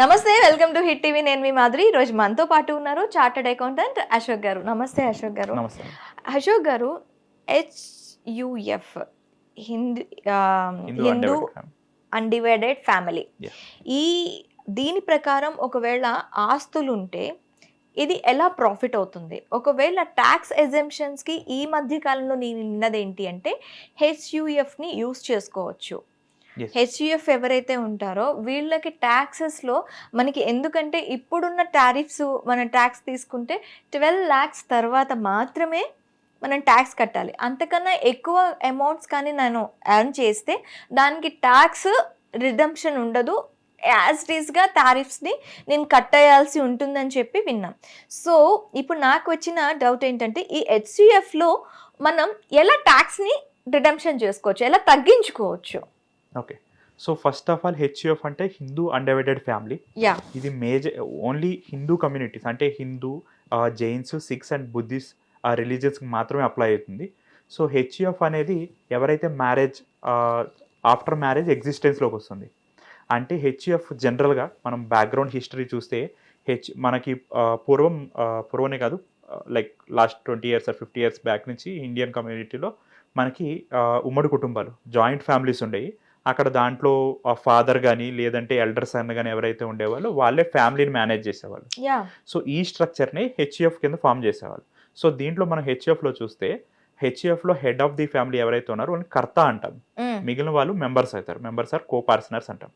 నమస్తే welcome to hit TV. నేను మీ మాధురి. ఈ రోజు మనతో పాటు ఉన్నారు చార్టెడ్ అకౌంటెంట్ అశోక్ గారు. నమస్తే Ashok garu. Ashok garu HUF Hindu Hindu. Undivided family. ఈ దీని ప్రకారం ఒకవేళ ఆస్తులు ఉంటే ఇది ఎలా ప్రాఫిట్ అవుతుంది? ఒకవేళ ట్యాక్స్ ఎగ్జెంప్షన్స్కి ఈ మధ్య కాలంలో నేను విన్నది ఏంటి అంటే హెచ్యుఎఫ్ని యూస్ చేసుకోవచ్చు. హెచ్యుఎఫ్ ఎవరైతే ఉంటారో వీళ్ళకి ట్యాక్సెస్లో మనకి ఎందుకంటే ఇప్పుడున్న టారిఫ్స్ మనం ట్యాక్స్ తీసుకుంటే ట్వెల్వ్ ల్యాక్స్ తర్వాత మాత్రమే మనం ట్యాక్స్ కట్టాలి. అంతకన్నా ఎక్కువ అమౌంట్స్ కానీ నేను ఎర్న్ చేస్తే దానికి ట్యాక్స్ రిడమ్షన్ ఉండదు. యాజ్ ఇట్ ఈస్గా టారిఫ్స్ని నేను కట్టేయాల్సి ఉంటుందని చెప్పి విన్నాం. సో ఇప్పుడు నాకు వచ్చిన డౌట్ ఏంటంటే ఈ హెచ్సిఎఫ్లో మనం ఎలా ట్యాక్స్ని రిడమ్షన్ చేసుకోవచ్చు? ఎలా తగ్గించుకోవచ్చు? Okay so first of all HUF అంటే హిందూ అన్డివైడెడ్ ఫ్యామిలీ ఇది మేజర్ ఓన్లీ హిందూ కమ్యూనిటీస్ అంటే Hindu Jains Sikhs and Buddhist ఆ రిలీజియన్స్కి మాత్రమే అప్లై అవుతుంది. సో హెచ్యుఎఫ్ అనేది ఎవరైతే మ్యారేజ్ ఆఫ్టర్ మ్యారేజ్ ఎగ్జిస్టెన్స్లోకి వస్తుంది. అంటే హెచ్యుఎఫ్ జనరల్గా మనం బ్యాక్గ్రౌండ్ హిస్టరీ చూస్తే హెచ్ మనకి పూర్వం ఆ, పూర్వమే కాదు like last twenty years fifty years back నుంచి ఇండియన్ కమ్యూనిటీలో మనకి ఉమ్మడి కుటుంబాలు జాయింట్ ఫ్యామిలీస్ ఉండేవి. అక్కడ దాంట్లో ఫాదర్ కానీ లేదంటే ఎల్డర్స్ అన్న కానీ ఎవరైతే ఉండేవాళ్ళు వాళ్ళే ఫ్యామిలీని మేనేజ్ చేసేవాళ్ళు. సో ఈ స్ట్రక్చర్ని హెచ్ఈఎఫ్ కింద ఫామ్ చేసేవాళ్ళు. సో దీంట్లో మనం హెచ్ఈఎఫ్లో చూస్తే హెచ్ఈఎఫ్లో హెడ్ ఆఫ్ ది ఫ్యామిలీ ఎవరైతే ఉన్నారో వాళ్ళని కర్త అంటాం. మిగిలిన వాళ్ళు మెంబర్స్ అవుతారు. మెంబర్స్ ఆర్ కో పార్సనర్స్ అంటాం.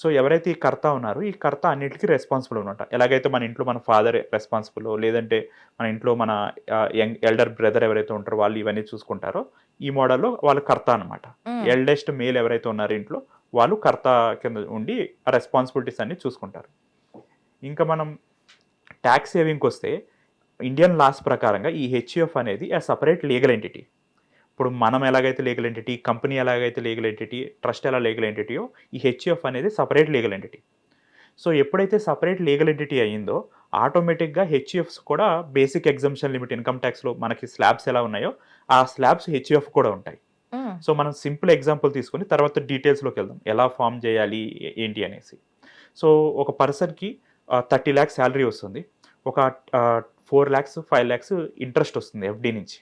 సో ఎవరైతే ఈ కర్త ఉన్నారో ఈ కర్త అన్నిటికీ రెస్పాన్సిబుల్ అనమాట. ఎలాగైతే మన ఇంట్లో మన ఫాదర్ రెస్పాన్సిబుల్ లేదంటే మన ఇంట్లో మన యంగ్ ఎల్డర్ బ్రదర్ ఎవరైతే ఉంటారో వాళ్ళు ఇవన్నీ చూసుకుంటారో ఈ మోడల్లో వాళ్ళు కర్త అనమాట. ఎల్డెస్ట్ మేల్ ఎవరైతే ఉన్నారో ఇంట్లో వాళ్ళు కర్త కింద ఉండి ఆ రెస్పాన్సిబిలిటీస్ అన్ని చూసుకుంటారు. ఇంకా మనం ట్యాక్స్ సేవింగ్కి వస్తే ఇండియన్ లాస్ ప్రకారంగా ఈ హెచ్యుఎఫ్ అనేది ఆ సపరేట్ లీగల్ ఎంటిటీ ఇప్పుడు మనం ఎలాగైతే లీగల్ ఎంటిటీ కంపెనీ ఎలాగైతే లీగల్ ఎంటిటీ ట్రస్ట్ ఎలా లీగల్ ఎంటిటీయో ఈ హెచ్యుఎఫ్ అనేది సపరేట్ లీగల్ ఎంటిటీ సో ఎప్పుడైతే సపరేట్ లీగల్ ఎంటిటీ అయ్యిందో ఆటోమేటిక్గా హెచ్యుఎఫ్స్ కూడా బేసిక్ ఎగ్జామ్షన్ లిమిట్ ఇన్కమ్ ట్యాక్స్లో మనకి స్లాబ్స్ ఎలా ఉన్నాయో ఆ స్లాబ్స్ హెచ్యుఎఫ్ కూడా ఉంటాయి. సో మనం సింపుల్ ఎగ్జాంపుల్ తీసుకొని తర్వాత డీటెయిల్స్లోకి వెళ్దాం. ఎలా ఫామ్ చేయాలి ఏంటి అనేసి. సో ఒక పర్సన్కి థర్టీ ల్యాక్స్ శాలరీ వస్తుంది. ఒక four lakhs five lakhs interest వస్తుంది ఎఫ్డి నుంచి.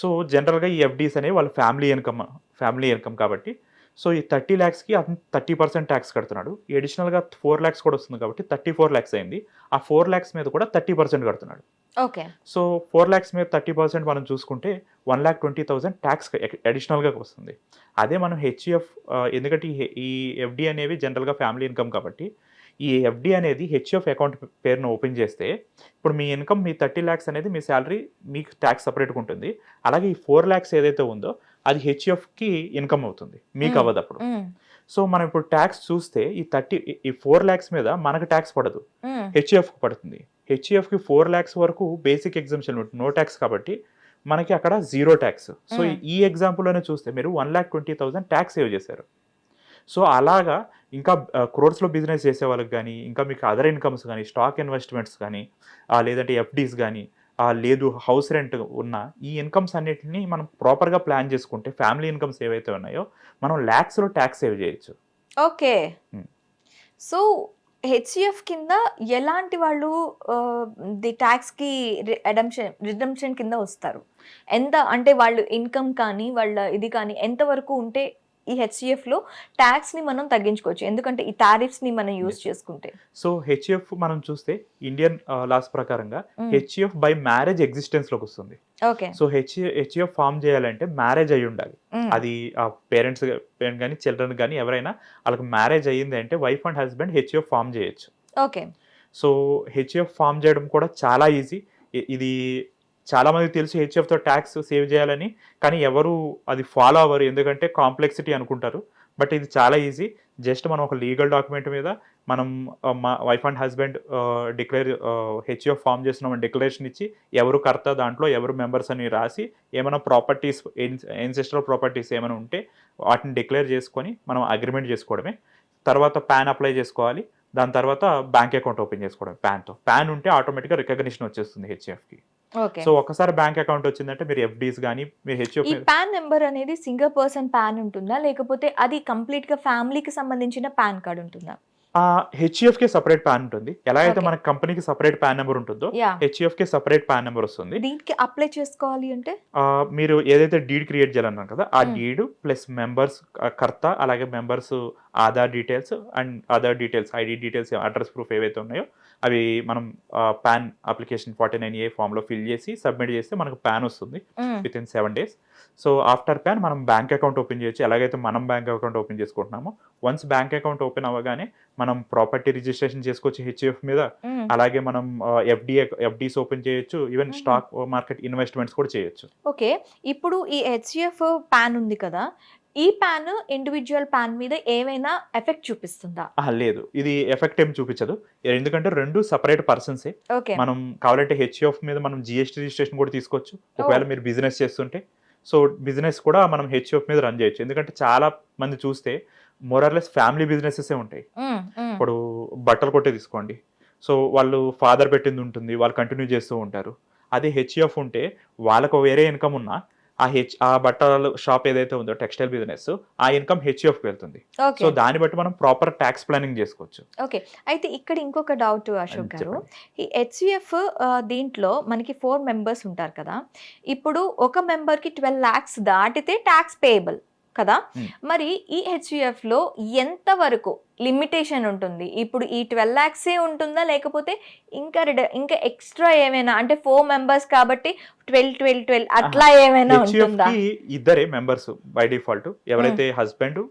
సో జనరల్గా ఈ ఎఫ్డీస్ అనేవి వాళ్ళ ఫ్యామిలీ ఇన్కమ్ ఫ్యామిలీ ఇన్కమ్ కాబట్టి. సో ఈ థర్టీ ల్యాక్స్కి అతను థర్టీ పర్సెంట్ ట్యాక్స్ కడుతున్నాడు. అడిషనల్గా ఫోర్ ల్యాక్స్ కూడా వస్తుంది కాబట్టి థర్టీ ఫోర్ ల్యాక్స్ అయింది. ఆ ఫోర్ ల్యాక్స్ మీద కూడా థర్టీ పర్సెంట్ కడుతున్నాడు. ఓకే. సో ఫోర్ ల్యాక్స్ మీద థర్టీ పర్సెంట్ మనం చూసుకుంటే one lakh twenty thousand tax అడిషనల్గా వస్తుంది. అదే మనం హెచ్యుఎఫ్ ఎందుకంటే ఈ ఎఫ్డి అనేవి జనరల్గా ఫ్యామిలీ ఇన్కమ్ కాబట్టి ఈ ఎఫ్డి అనేది హెచ్యుఎఫ్ అకౌంట్ పేరును ఓపెన్ చేస్తే ఇప్పుడు మీ ఇన్కమ్ మీ థర్టీ ల్యాక్స్ అనేది మీ శాలరీ మీకు ట్యాక్స్ సపరేట్గా ఉంటుంది. అలాగే ఈ ఫోర్ ల్యాక్స్ ఏదైతే ఉందో అది హెచ్యుఎఫ్కి ఇన్కమ్ అవుతుంది. మీకు. అవ్వదు అప్పుడు. సో మనం ఇప్పుడు ట్యాక్స్ చూస్తే ఈ థర్టీ ఈ ఫోర్ ల్యాక్స్ మీద మనకు ట్యాక్స్ పడదు. హెచ్ఎఫ్ పడుతుంది. హెచ్ఎఫ్కి ఫోర్ ల్యాక్స్ వరకు బేసిక్ ఎగ్జామ్షన్ నో ట్యాక్స్ కాబట్టి మనకి అక్కడ జీరో ట్యాక్స్ సో. ఈ ఎగ్జాంపుల్లోనే చూస్తే మీరు one lakh twenty thousand tax save చేశారు. సో అలాగా ఇంకా క్రోర్స్లో బిజినెస్ చేసే వాళ్ళకి కానీ ఇంకా మీకు అదర్ ఇన్కమ్స్ కానీ స్టాక్ ఇన్వెస్ట్మెంట్స్ కానీ లేదంటే ఎఫ్డీస్ కానీ లేదు హౌస్ రెంట్ ఉన్న ఈ ఇన్కమ్స్ అన్నిటిని మనం ప్రాపర్గా ప్లాన్ చేసుకుంటే ఫ్యామిలీ ఇన్కమ్స్ ఏవైతే ఉన్నాయో మనం ల్యాక్స్లో ట్యాక్స్ సేవ్ చేయొచ్చు. ఓకే. Hmm. సో హెచ్సిఎఫ్ కింద ఎలాంటి వాళ్ళు ది ట్యాక్స్కి అడమ్షన్ రిడమ్షన్ కింద వస్తారు? ఎంత అంటే వాళ్ళు ఇన్కమ్ కానీ వాళ్ళ ఇది కానీ ఎంత వరకు ఉంటే ఈ హెచ్సిఎఫ్లో ట్యాక్స్ని మనం తగ్గించుకోవచ్చు. ఎందుకంటే ఈ టారిఫ్స్ని మనం యూజ్. చేసుకుంటే. సో హెచ్ఎఫ్ మనం చూస్తే ఇండియన్ లాస్ ప్రకారంగా. హెచ్ఎఫ్ బై మ్యారేజ్ ఎగ్జిస్టెన్స్లోకి వస్తుంది. Okay so H HF form చేయాలంటే మ్యారేజ్ అయి ఉండాలి. Mm. అది ఆ పేరెంట్స్ పేరెంట్ కానీ చిల్డ్రన్ కానీ ఎవరైనా వాళ్ళకి మ్యారేజ్ అయ్యింది అంటే wife and husband HF form చేయొచ్చు. ఓకే సో హెచ్ఎఫ్ ఫామ్ చేయడం కూడా చాలా ఈజీ ఇది చాలా మంది తెలుసు హెచ్ఎఫ్తో ట్యాక్స్ సేవ్ చేయాలని కానీ ఎవరు అది ఫాలో అవ్వరు. ఎందుకంటే కాంప్లెక్సిటీ అనుకుంటారు. బట్ ఇది చాలా ఈజీ జస్ట్ మనం ఒక లీగల్ డాక్యుమెంట్ మీద మనం uh, మా wife and husband declare HF form చేస్తున్నామని డిక్లరేషన్ ఇచ్చి ఎవరు కర్త దాంట్లో ఎవరు మెంబర్స్ అని రాసి ఏమైనా ప్రాపర్టీస్ ఎన్సెస్ట్రల్ ప్రాపర్టీస్ ఏమైనా ఉంటే వాటిని డిక్లేర్ చేసుకొని మనం అగ్రిమెంట్ చేసుకోవడమే. తర్వాత ప్యాన్ అప్లై చేసుకోవాలి. దాని తర్వాత బ్యాంక్ అకౌంట్ ఓపెన్ చేసుకోవడం ప్యాన్తో ప్యాన్ ఉంటే ఆటోమేటిక్గా రికగ్నిషన్ వచ్చేస్తుంది హెచ్ఎఫ్కి సో ఒకసారి బ్యాంక్ అకౌంట్ వచ్చిందంటే మీరు ఎఫ్డీస్ కానీ మీరు హెచ్ఎఫ్ ఈ పాన్ నెంబర్ అనేది సింగిల్ పర్సన్ పాన్ ఉంటుందా? లేకపోతే అది కంప్లీట్గా ఫ్యామిలీకి సంబంధించిన పాన్ కార్డ్ ఉంటుందా? హెచ్ఈఎఫ్కి సపరేట్ ప్యాన్ ఉంటుంది. ఎలా అయితే. మన కంపెనీకి సపరేట్ ప్యాన్ నెంబర్ ఉంటుందో హెచ్ఈఎఫ్కి సపరేట్ ప్యాన్ నెంబర్ వస్తుంది. దీనికి అప్లై చేసుకోవాలి అంటే? మీరు ఏదైతే డీడ్ క్రియేట్ చేయాలన్నారు కదా ఆ. డీడ్ ప్లస్ మెంబర్స్ కర్త అలాగే members Aadhaar details and other details ID details address proof ఏవైతే ఉన్నాయో అవి మనం PAN application forty nine A ఫామ్లో ఫిల్ చేసి సబ్మిట్ చేస్తే మనకు పాన్ వస్తుంది. Within seven days so after PAN మనం బ్యాంక్ అకౌంట్ ఓపెన్ చేయొచ్చు ఎలాగైతే మనం బ్యాంక్ అకౌంట్ ఓపెన్ చేసుకుంటున్నామో వన్స్ బ్యాంక్ అకౌంట్ ఓపెన్ అవ్వగానే మనం ప్రాపర్టీ రిజిస్ట్రేషన్ చేసుకోవచ్చు హెచ్ఎఫ్ మీద. అలాగే మనం ఎఫ్డి ఎఫ్డీస్ ఓపెన్ చేయొచ్చు ఈవెన్. స్టాక్ మార్కెట్ ఇన్వెస్ట్మెంట్స్ కూడా చేయొచ్చు ఓకే ఇప్పుడు ఈ హెచ్ఎఫ్ ప్యాన్ ఉంది కదా ఈ ప్యాన్ ఇండివిజువల్ ప్యాన్ మీద ఏమైనా ఎఫెక్ట్ చూపిస్తుందా? లేదు. ఇది ఎఫెక్ట్ ఏం చూపించదు. ఎందుకంటే రెండు సపరేట్ పర్సన్సే మనం కావాలంటే హెచ్ఎఫ్ మీద మనం జిఎస్టీ రిజిస్ట్రేషన్ కూడా తీసుకోవచ్చు. ఒకవేళ మీరు బిజినెస్ చేస్తుంటే. సో బిజినెస్ కూడా మనం హెచ్ఎఫ్ మీద రన్ చేయొచ్చు. ఎందుకంటే చాలా మంది చూస్తే మోరర్లెస్ ఫ్యామిలీ బిజినెసెస్ ఉంటాయి. మ్మ్. మ్మ్. ఇప్పుడు బట్టలు కొట్టే తీసుకోండి. సో వాళ్ళు ఫాదర్ పెట్టింది ఉంటుంది. వాళ్ళు కంటిన్యూ చేస్తూ ఉంటారు. అదే హెచ్ఎఫ్ ఉంటే వాళ్ళకు వేరే ఇన్కమ్ ఉన్నా ఆ హెచ్ ఆ బట్టల షాప్ ఏదైతే ఉందో టెక్స్టైల్ బిజినెస్ ఆ ఇన్కమ్ హెచ్ఎఫ్కి వెళ్తుంది. సో దాన్ని బట్టి మనం ప్రాపర్ ట్యాక్స్ ప్లానింగ్ చేసుకోవచ్చు. ఓకే. అయితే ఇక్కడ ఇంకొక డౌట్ అశోక్ గారు. ఈ హెచ్సిఎఫ్ దీంట్లో మనకి ఫోర్ మెంబర్స్ ఉంటారు కదా. ఇప్పుడు ఒక మెంబర్కి ట్వెల్వ్ ల్యాక్స్ దాటితే ట్యాక్స్ పేయబుల్. కదా. మరి ఈ హెచ్యుఎఫ్లో ఎంత వరకు లిమిటేషన్ ఉంటుంది? ఇప్పుడు ఈ ట్వెల్వ్ ల్యాక్సే ఉంటుందా? లేకపోతే ఇంకా ఇంకా ఎక్స్ట్రా ఏమైనా? అంటే ఫోర్ మెంబర్స్ కాబట్టి ట్వెల్వ్ ట్వెల్వ్ ట్వెల్వ్ అట్లా ఏమైనా ఉంటుందా? ఇద్దరే మెంబర్స్ బై డిఫాల్ట్ ఎవరైతే హస్బెండ్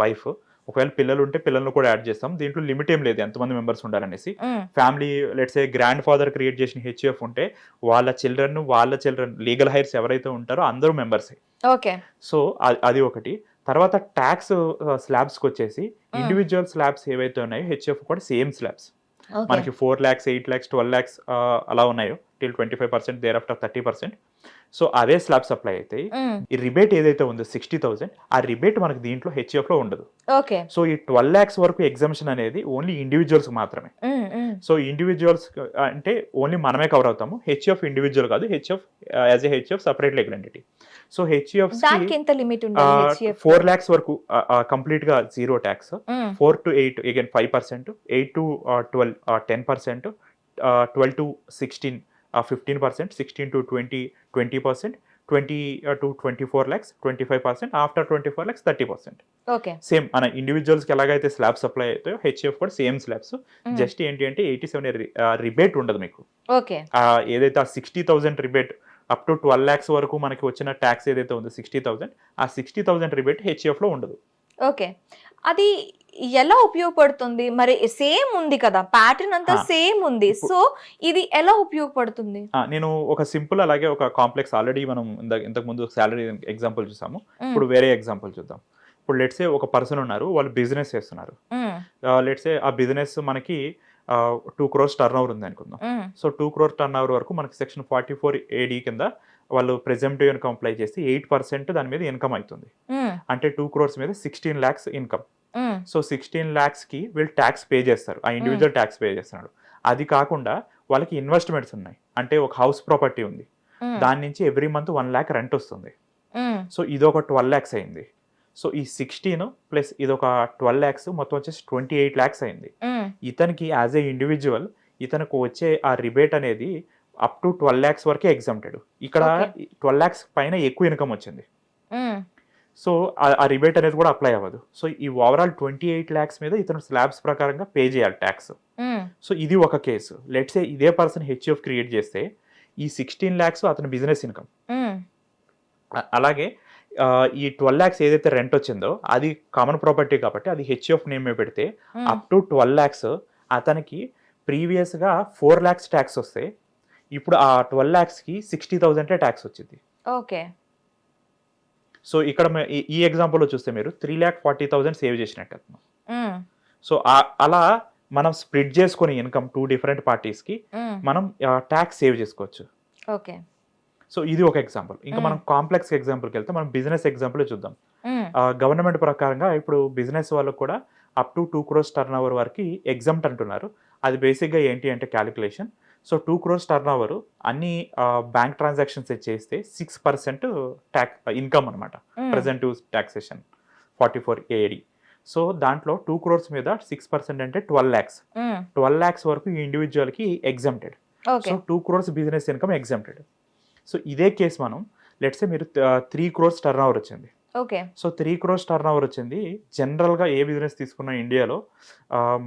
వైఫ్ ఒకవేళ పిల్లలు ఉంటే పిల్లలను కూడా యాడ్ చేస్తాం. దీంట్లో లిమిట్ ఏం లేదు. ఎంతమంది members ఉండాలనేసి. Family let's a grandfather create చేసిన హెచ్ఎఫ్ ఉంటే వాళ్ళ చిల్డ్రన్ వాళ్ళ చిల్డ్రన్ లీగల్ హైర్స్ ఎవరైతే ఉంటారో అందరూ మెంబర్సే ఓకే. సో అది ఒకటి. తర్వాత ట్యాక్స్ స్లాబ్స్కి వచ్చేసి ఇండివిజువల్ స్లాబ్స్ ఏవైతే ఉన్నాయో హెచ్ఎఫ్ కూడా సేమ్ స్లాబ్స్. మనకి four lakhs eight lakhs twelve lakhs అలా ఉన్నాయో. Till twenty five percent thereafter thirty percent. So అవే స్లాబ్స్ అప్లై అవుతాయి. మ్మ్. ఈ రిబేట్ ఏదైతే ఉందో సిక్స్టీ థౌసండ్ ఆ రిబేట్ మనకి దీంట్లో హెచ్ఎఫ్లో ఉండదు. ఓకే. సో ఈ ట్వెల్వ్ ల్యాక్స్ వరకు ఎగ్జామ్షన్ అనేది ఓన్లీ ఇండివిజువల్స్ మాత్రమే. సో ఇండివిజువల్స్ అంటే ఓన్లీ మనమే కవర్ అవుతాము. హెచ్ఎఫ్ ఇండివిజువల్ కాదు HUF as a HUF separate legal entity so HUF four lakhs వరకు కంప్లీట్గా zero tax four to eight again five percent eight to twelve ten percent twelve to sixteen fifteen percent sixteen to twenty twenty percent twenty to twenty four lakhs twenty five percent after twenty four lakhs thirty percent okay same మన ఇండివిజువల్స్కి ఎలాగైతే slabs apply అవుతాయో HF కూడా same slabs just ఏంటి అంటే eighty seven rebate ఉండదు మీకు. Okay ఏదైతే ఆ sixty thousand rebate up to twelve lakhs వరకు మనకి వచ్చిన ట్యాక్స్ ఏదైతే ఉందో సిక్స్టీ థౌసండ్ ఆ సిక్స్టీ థౌసండ్ రిబేట్ హెచ్ఎఫ్లో ఉండదు. ఓకే. అది ఎలా ఉపయోగపడుతుంది? మరి సేమ్ ఉంది కదా ప్యాటర్న్ అంతా సేమ్ ఉంది. సో ఇది ఎలా ఉపయోగపడుతుంది? నేను ఒక సింపుల్ అలాగే ఒక కాంప్లెక్స్ ఆల్రెడీ మనం ఇంత ఇంతకు ముందు శాలరీ ఎగ్జాంపుల్ చూసాము. ఇప్పుడు వేరే ఎగ్జాంపుల్ చూద్దాం. ఇప్పుడు లెట్సే ఒక పర్సన్ ఉన్నారు వాళ్ళు బిజినెస్ చేస్తున్నారు. లెట్సే ఆ బిజినెస్ మనకి టూ క్రోర్స్ టర్న్ ఓవర్ ఉంది అనుకుందాం. So two crore turnover వరకు మనకి సెక్షన్ ఫార్టీ ఫోర్ ఏడీ కింద వాళ్ళు ప్రెజెంటివ్ ఇన్కమ్ అప్లై చేసి ఎయిట్ పర్సెంట్ దాని మీద ఇన్కమ్ అవుతుంది మ్మ్. అంటే టూ క్రోర్స్ మీద sixteen lakhs income. So sixteen ల్యాక్స్కి వీళ్ళు ట్యాక్స్ పే చేస్తారు ఆ ఇండివిజువల్ ట్యాక్స్ పే చేస్తున్నాడు అది కాకుండా వాళ్ళకి ఇన్వెస్ట్మెంట్స్ ఉన్నాయి అంటే ఒక హౌస్ ప్రాపర్టీ ఉంది మ్మ్. దాని నుంచి every month one lakh rent వస్తుంది. సో ఇది ఒక ట్వెల్వ్ ల్యాక్స్ అయింది సో ఈ సిక్స్టీన్ ప్లస్ ఇది ఒక ట్వెల్వ్ ల్యాక్స్ మొత్తం వచ్చేసి ట్వంటీ ఎయిట్ ల్యాక్స్ అయింది. ఇతనికి యాజ్ ఏ ఇండివిజువల్ ఇతనికి వచ్చే ఆ రిబేట్ అనేది అప్ టు ట్వెల్వ్ ల్యాక్స్ వరకే ఎగ్జామ్టెడ్ ఇక్కడ. ట్వెల్వ్ ల్యాక్స్ పైన ఎక్కువ ఇన్కమ్ వచ్చింది. సో ఆ- రిబేట్ అనేది కూడా అప్లై అవ్వదు సో ఈ ఓవరాల్ ట్వంటీ ఎయిట్ ల్యాక్స్ మీద ఇతను స్లాబ్స్ ప్రకారంగా పే చేయాలి ట్యాక్స్. సో ఇది ఒక కేసు లెట్సే ఇదే పర్సన్ హెచ్ఎఫ్ క్రియేట్ చేస్తే ఈ సిక్స్టీన్ ల్యాక్స్ అతని బిజినెస్ ఇన్కమ్. అలాగే ఈ ట్వెల్వ్ ల్యాక్స్ ఏదైతే రెంట్ వచ్చిందో అది కామన్ ప్రాపర్టీ కాబట్టి అది హెచ్ఎఫ్ నేమ్ పెడితే. అప్ టు ట్వెల్వ్ ల్యాక్స్ అతనికి ప్రీవియస్గా ఫోర్ ల్యాక్స్ ట్యాక్స్ వస్తే ఇప్పుడు ఆ ట్వెల్వ్ ల్యాక్స్కి సిక్స్టీ థౌజండే ట్యాక్స్ వచ్చింది. ఓకే. సో ఇక్కడ ఈ- ఈ ఎగ్జాంపుల్లో చూస్తే మీరు three lakh forty thousand save చేసినట్టు. సో అలా మనం స్ప్లిట్ చేసుకొని ఇన్కమ్ టూ డిఫరెంట్ పార్టీస్కి మ్మ్. మనం ట్యాక్స్ సేవ్ చేసుకోవచ్చు. ఓకే. సో ఇది ఒక ఎగ్జాంపుల్ ఇంకా మనం కాంప్లెక్స్ ఎగ్జాంపుల్కి వెళ్తే మనం బిజినెస్ ఎగ్జాంపుల్ చూద్దాం. గవర్నమెంట్ ప్రకారంగా ఇప్పుడు బిజినెస్ వాళ్ళకు కూడా up to two crores turnover వరకు ఎగ్జామ్ట్ అంటున్నారు. అది బేసిక్గా ఏంటి అంటే calculation so two crores turnover. అన్ని బ్యాంక్ ట్రాన్సాక్షన్స్ చేస్తే సిక్స్ పర్సెంట్ ట్యాక్ ఇన్కమ్ అనమాట మ్మ్. Presumptive taxation. Forty four AD so దాంట్లో టూ క్రోర్స్ మీద సిక్స్ పర్సెంట్ అంటే ట్వెల్వ్ ల్యాక్స్. ట్వెల్వ్ ల్యాక్స్ వరకు ఇండివిజువల్కి exempted. So two crores business income exempted. So ఇదే కేసు మనం let's say మీరు త్రీ క్రోర్స్ టర్న్ ఓవర్ వచ్చింది. Okay. So three crores turnover వచ్చింది. జనరల్గా ఏ బిజినెస్ తీసుకున్న ఇండియాలో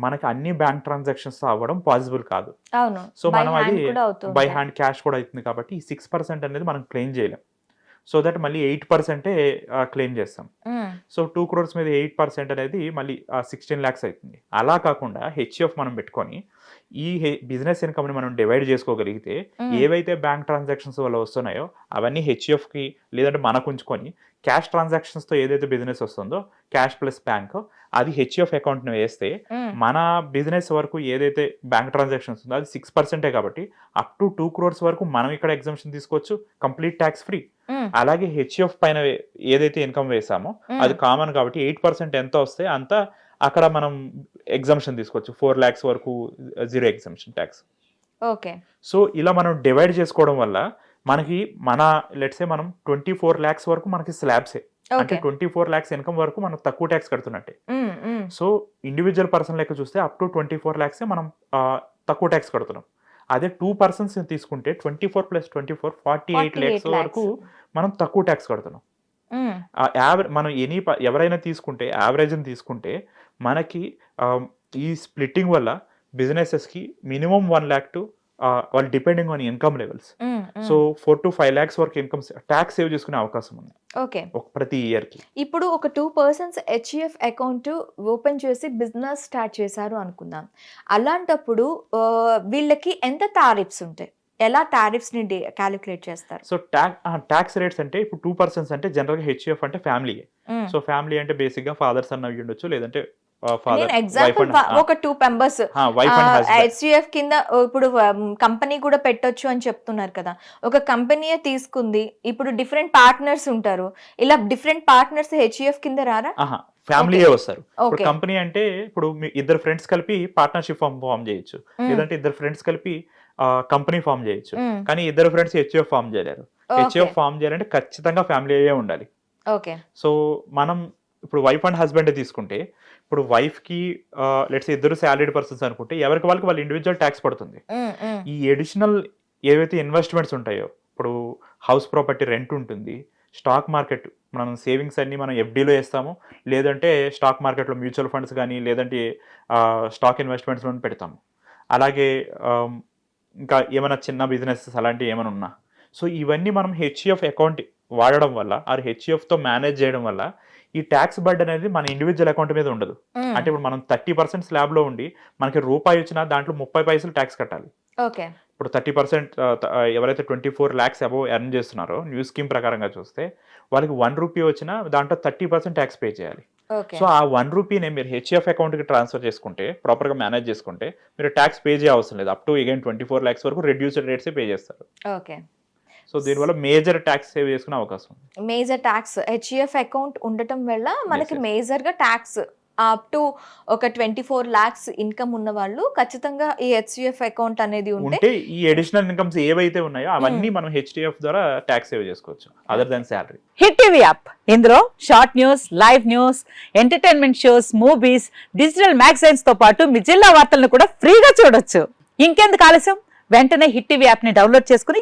మనకి అన్ని బ్యాంక్ ట్రాన్సాక్షన్స్ అవ్వడం పాసిబుల్ కాదు. అవును. సో మనం అది బై హ్యాండ్ క్యాష్ కూడా అవుతుంది కాబట్టి ఈ సిక్స్ పర్సెంట్ అనేది మనం క్లెయిమ్ చేయలేం. సో దట్ మళ్ళీ ఎయిట్ పర్సెంటే క్లెయిమ్ చేస్తాం. సో టూ క్రోర్స్ మీద ఎయిట్ పర్సెంట్ అనేది మళ్ళీ సిక్స్టీన్ ల్యాక్స్ అవుతుంది. అలా కాకుండా హెచ్ఎఫ్ మనం పెట్టుకొని ఈ బిజినెస్ ఇన్కమ్ని మనం డివైడ్ చేసుకోగలిగితే. ఏవైతే బ్యాంక్ ట్రాన్సాక్షన్స్ వల్ల వస్తున్నాయో అవన్నీ హెచ్ఎఫ్కి లేదంటే మనకు ఉంచుకొని క్యాష్ ట్రాన్సాక్షన్స్తో ఏదైతే బిజినెస్ వస్తుందో క్యాష్ ప్లస్ బ్యాంక్ అది హెచ్ఎఫ్ అకౌంట్ని వేస్తే. మన బిజినెస్ వరకు ఏదైతే బ్యాంక్ ట్రాన్సాక్షన్స్ ఉందో అది సిక్స్ పర్సెంటే కాబట్టి అప్ టు టూ క్రోర్స్ వరకు మనం ఇక్కడ ఎగ్జామ్షన్ తీసుకోవచ్చు కంప్లీట్ ట్యాక్స్ ఫ్రీ. అలాగే హెచ్ఎఫ్ పైన ఏదైతే ఇన్కమ్ వేసామో. అది కామన్ కాబట్టి ఎయిట్ పర్సెంట్ ఎంత వస్తే అంత అక్కడ మనం ఎగ్జామ్షన్ తీసుకోవచ్చు. ఫోర్ ల్యాక్స్ వరకు zero exemption tax okay so ఇలా మనం డివైడ్ చేసుకోవడం వల్ల మనకి మన లెట్సే మనం ట్వంటీ ఫోర్ ల్యాక్స్ వరకు మనకి స్లాబ్సే అంటే ట్వంటీ ఫోర్ ల్యాక్స్ ఇన్కమ్ వరకు మనం తక్కువ ట్యాక్స్ కడుతున్నట్టే. సో ఇండివిజువల్ పర్సన్ లెక్క చూస్తే అప్ టు ట్వంటీ ఫోర్ ల్యాక్సే మనం తక్కువ ట్యాక్స్ కడుతున్నాం. అదే టూ పర్సన్స్ తీసుకుంటే twenty four plus twenty four forty eight 48 lakhs. వరకు మనం తక్కువ ట్యాక్స్ కడుతున్నాం. యావరేజ్ మనం ఎనీ ఎవరైనా తీసుకుంటే యావరేజ్ని తీసుకుంటే మనకి ఈ స్ప్లిట్టింగ్ వల్ల బిజినెసెస్కి మినిమం వన్ ల్యాక్ టు వాళ్ళు depending on income levels. So four to five lakhs వరకు ఇన్కమ్ ట్యాక్స్ సేవ్ చేసుకునే అవకాశం ఉంది. ఓకే ప్రతి ఇయర్కి ఇప్పుడు ఒక two persons HUF account open చేసి బిజినెస్ స్టార్ట్ చేశారు అనుకుందాం. అలాంటప్పుడు ఆ, వీళ్ళకి ఎంత టారిఫ్స్ ఉంటాయి? ఎలా టారిఫ్స్ని క్యాలిక్యులేట్ చేస్తారు? సో ట్యాక్ ట్యాక్స్ రేట్స్ అంటే ఇప్పుడు టూ పర్సన్స్ అంటే జనరల్గా హెచ్ఎఫ్ అంటే ఫ్యామిలీ. సో ఫ్యామిలీ అంటే బేసిక్గా ఫాదర్ సన్ అయ్యి ఉండొచ్చు లేదంటే ఎగ్జాంపుల్ ఒక టూ మెంబర్స్ కింద ఇప్పుడు కంపెనీ కూడా పెట్టొచ్చు అని చెప్తున్నారు కదా. ఒక కంపెనీయే తీసుకుంది ఇప్పుడు డిఫరెంట్ పార్ట్నర్స్ ఉంటారు. ఇలా డిఫరెంట్ పార్ట్నర్స్ హెచ్ఈఎఫ్ కింద రారా? ఆహా ఫ్యామిలీయే వస్తారు. ఇప్పుడు కంపెనీ అంటే ఇప్పుడు ఇద్దరు ఫ్రెండ్స్ కలిపి పార్ట్నర్షిప్ ఫామ్ ఫామ్ చేయొచ్చు. లేదంటే ఇద్దరు ఫ్రెండ్స్ కలిపి కంపెనీ ఫామ్ చేయొచ్చు. కానీ ఇద్దరు ఫ్రెండ్స్ హెచ్ఎఫ్ ఫామ్ చేయలేరు. హెచ్ఎఫ్ ఫామ్ చేయాలంటే ఖచ్చితంగా ఫ్యామిలీ అయ్యే ఉండాలి. ఓకే సో మనం ఇప్పుడు వైఫ్ అండ్ హస్బెండ్ తీసుకుంటే ఇప్పుడు వైఫ్కి లెట్స్ ఇద్దరు శాలరీడ్ పర్సన్స్ అనుకుంటే ఎవరికి వాళ్ళకి వాళ్ళ ఇండివిజువల్ ట్యాక్స్ పడుతుంది. ఈ ఎడిషనల్ ఏవైతే ఇన్వెస్ట్మెంట్స్ ఉంటాయో ఇప్పుడు హౌస్ ప్రాపర్టీ రెంట్ ఉంటుంది స్టాక్ మార్కెట్ మనం సేవింగ్స్ అన్ని మనం ఎఫ్డీలో వేస్తాము లేదంటే స్టాక్ మార్కెట్లో మ్యూచువల్ ఫండ్స్ కానీ లేదంటే స్టాక్ ఇన్వెస్ట్మెంట్స్లో పెడతాము. అలాగే ఇంకా ఏమైనా చిన్న బిజినెసెస్ అలాంటివి ఏమైనా ఉన్నా. సో ఇవన్నీ మనం హెచ్ఈఎఫ్ అకౌంట్ వాడడం వల్ల ఆర్ హెచ్ఈఎఫ్తో మేనేజ్ చేయడం వల్ల ఈ ట్యాక్స్ బర్డ్ అనేది మన ఇండివిజువల్ అకౌంట్ మీద ఉండదు. అంటే ఇప్పుడు మనం థర్టీ పర్సెంట్ స్లాబ్లో ఉండి మనకి రూపాయి వచ్చినా దాంట్లో ముప్పై పైసలు ట్యాక్స్ కట్టాలి. ఓకే. ఇప్పుడు థర్టీ పర్సెంట్ ఎవరైతే twenty four lakhs above earn చేస్తున్నారో న్యూ స్కీమ్ ప్రకారంగా చూస్తే వాళ్ళకి వన్ రూపీ వచ్చినా దాంట్లో థర్టీ పర్సెంట్ ట్యాక్స్ పే చేయాలి. సో ఆ వన్ రూపీనే మీరు హెచ్ఎఫ్ అకౌంట్కి ట్రాన్స్ఫర్ చేసుకుంటే ప్రాపర్గా మేనేజ్ చేసుకుంటే మీరు ట్యాక్స్ పే చేయ అవసరం లేదు. Up to again twenty four lakhs వరకు రెడ్యూస్డ్ రేట్సే పే చేస్తారు. ఓకే. సో దీనివల్ల మేజర్ ట్యాక్స్ సేవ్ చేసుకునే అవకాశం ఉంది. మేజర్ ట్యాక్స్ హెచ్ఈఎఫ్ అకౌంట్ ఉండటం వల్ల మనకి yes. మేజర్గా ట్యాక్స్ అప్ టు ఒక ట్వంటీ ఫోర్ లాక్స్ ఇన్కమ్ ఉన్న వాళ్ళు ఖచ్చితంగా ఈ హెచ్ఈఎఫ్ అకౌంట్ అనేది ఉంటే ఉంటే ఈ అడిషనల్ ఇన్కమ్స్ ఏవైతే ఉన్నాయో అవన్నీ మనం హెచ్డిఎఫ్ ద్వారా ట్యాక్స్ సేవ్ చేసుకోవచ్చు other than salary Hit TV app ఇందులో short news live news entertainment shows movies digital మ్యాగజైన్స్తో పాటు మీ జిల్లా వార్తలను కూడా ఫ్రీగా చూడొచ్చు. ఇంకెందుకు ఆలస్యం? వెంటనే హిట్ టీవీ యాప్ని డౌన్లోడ్ చేసుకుని